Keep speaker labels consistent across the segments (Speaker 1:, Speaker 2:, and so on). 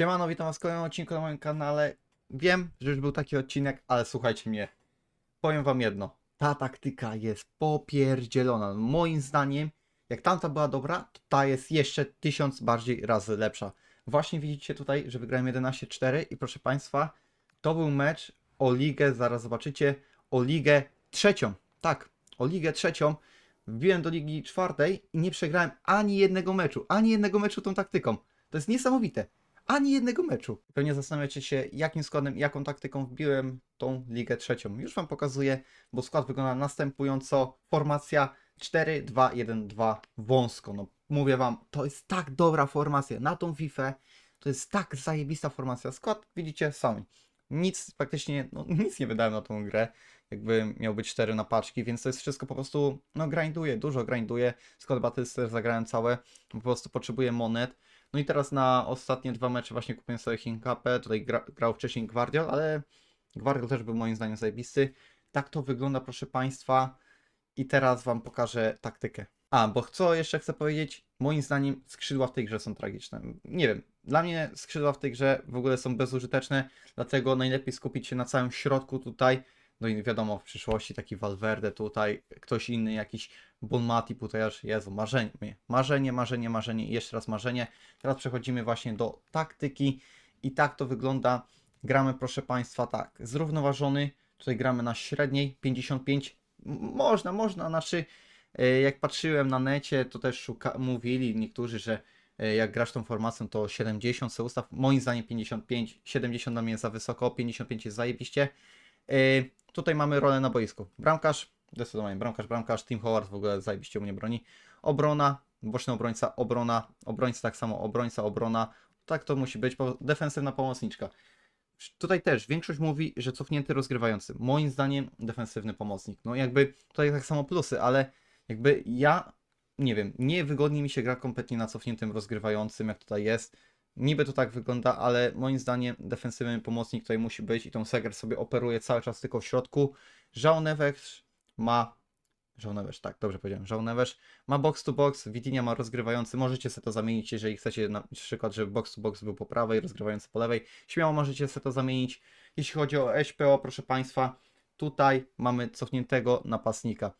Speaker 1: Siemano, witam was w kolejnym odcinku na moim kanale. Wiem, że już był taki odcinek, ale słuchajcie mnie. Powiem wam jedno. Ta taktyka jest popierdzielona. Moim zdaniem, jak tamta była dobra, to ta jest jeszcze tysiąc bardziej razy lepsza. Właśnie widzicie tutaj, że wygrałem 11-4 i proszę państwa, to był mecz o ligę, zaraz zobaczycie, o ligę trzecią. Tak, o ligę trzecią. Wbiłem do ligi czwartej i nie przegrałem ani jednego meczu, ani jednego meczu tą taktyką. To jest niesamowite. Ani jednego meczu. Pewnie zastanawiacie się, jakim składem, jaką taktyką wbiłem tą ligę trzecią. Już Wam pokazuję, bo skład wygląda następująco. Formacja 4-2-1-2 wąsko. No, mówię Wam, to jest tak dobra formacja na tą FIFA. To jest tak zajebista formacja. Skład widzicie sami. Nic praktycznie, no, nic nie wydałem na tą grę. Jakby miał być 4 na paczki, więc to jest wszystko po prostu, no grinduje, dużo grinduje. Skład Battlester zagrałem całe, po prostu potrzebuję monet. No i teraz na ostatnie dwa mecze właśnie kupiłem sobie Hinkapę, tutaj gra, grał wcześniej Gwardiol, ale Gwardiol też był moim zdaniem zajebisty. Tak to wygląda, proszę Państwa. I teraz Wam pokażę taktykę. A, bo co jeszcze chcę powiedzieć? Moim zdaniem skrzydła w tej grze są tragiczne. Nie wiem, dla mnie skrzydła w tej grze w ogóle są bezużyteczne, dlatego najlepiej skupić się na całym środku tutaj. No i wiadomo, w przyszłości taki Valverde tutaj, ktoś inny, jakiś Bonmati tutaj aż, Jezu, marzenie, marzenie, marzenie, marzenie i jeszcze raz marzenie. Teraz przechodzimy właśnie do taktyki i tak to wygląda. Gramy, proszę Państwa, tak, zrównoważony, tutaj gramy na średniej, 55, M- można, można, znaczy e, jak patrzyłem na necie, to też szuka, mówili niektórzy, że jak grasz tą formacją, to 70 se ustaw, moim zdaniem 55, 70 dla mnie za wysoko, 55 jest zajebiście. E, Tutaj mamy rolę na boisku. Bramkarz, zdecydowanie bramkarz, bramkarz, Tim Howard w ogóle zajebiście mnie broni. Obrona, boczny obrońca, obrona, obrońca tak samo, obrońca, obrona. Tak to musi być, defensywna pomocniczka. Tutaj też większość mówi, że cofnięty rozgrywający. Moim zdaniem defensywny pomocnik. No jakby tutaj tak samo plusy, ale jakby ja nie wiem, nie wygodnie mi się gra kompletnie na cofniętym rozgrywającym, jak tutaj jest. Niby to tak wygląda, ale moim zdaniem defensywny pomocnik tutaj musi być i tą Seger sobie operuje cały czas tylko w środku. Żał ma. Neves, tak, dobrze powiedziałem. Neves ma box to box, Vitinha ma rozgrywający. Możecie sobie to zamienić, jeżeli chcecie na przykład, żeby box to box był po prawej, rozgrywający po lewej. Śmiało możecie sobie to zamienić. Jeśli chodzi o SPO, proszę Państwa, tutaj mamy cofniętego napastnika.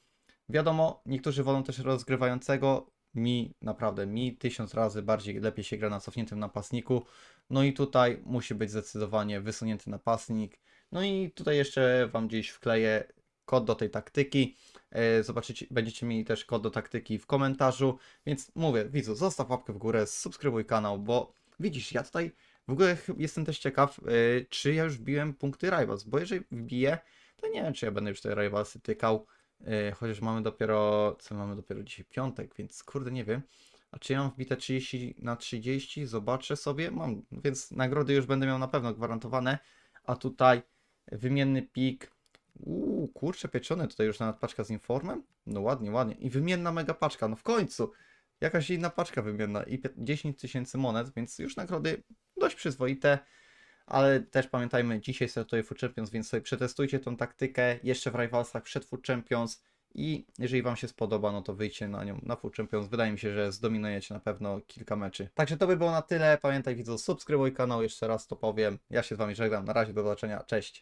Speaker 1: Wiadomo, niektórzy wolą też rozgrywającego. Mi naprawdę, mi tysiąc razy bardziej lepiej się gra na cofniętym napastniku. No i tutaj musi być zdecydowanie wysunięty napastnik. No i tutaj jeszcze Wam gdzieś wkleję kod do tej taktyki. E, Zobaczycie, będziecie mieli też kod do taktyki w komentarzu. Więc mówię, widzu, zostaw łapkę w górę, subskrybuj kanał, bo widzisz, ja tutaj w ogóle jestem też ciekaw, e, czy ja już wbiłem punkty Rivals, bo jeżeli wbiję, to nie wiem, czy ja będę już te Rivalsy tykał. E, Chociaż mamy dopiero, co mamy dopiero dzisiaj piątek, więc kurde nie wiem. A czy ja mam wbite 30 na 30? Zobaczę sobie. Mam, więc nagrody już będę miał na pewno gwarantowane. A tutaj wymienny pik. Uuu, kurczę pieczone tutaj już nawet paczka z informem. No ładnie, ładnie. I wymienna mega paczka, no w końcu. Jakaś inna paczka wymienna i pie- 10 tysięcy monet, więc już nagrody dość przyzwoite. Ale też pamiętajmy, dzisiaj startuje Food Champions, więc sobie przetestujcie tą taktykę jeszcze w Rivalsach przed Food Champions i jeżeli Wam się spodoba, no to wyjdźcie na nią na Food Champions. Wydaje mi się, że zdominujecie na pewno kilka meczy. Także to by było na tyle. Pamiętaj widzu, subskrybuj kanał, jeszcze raz to powiem. Ja się z Wami żegnam. Na razie, do zobaczenia. Cześć.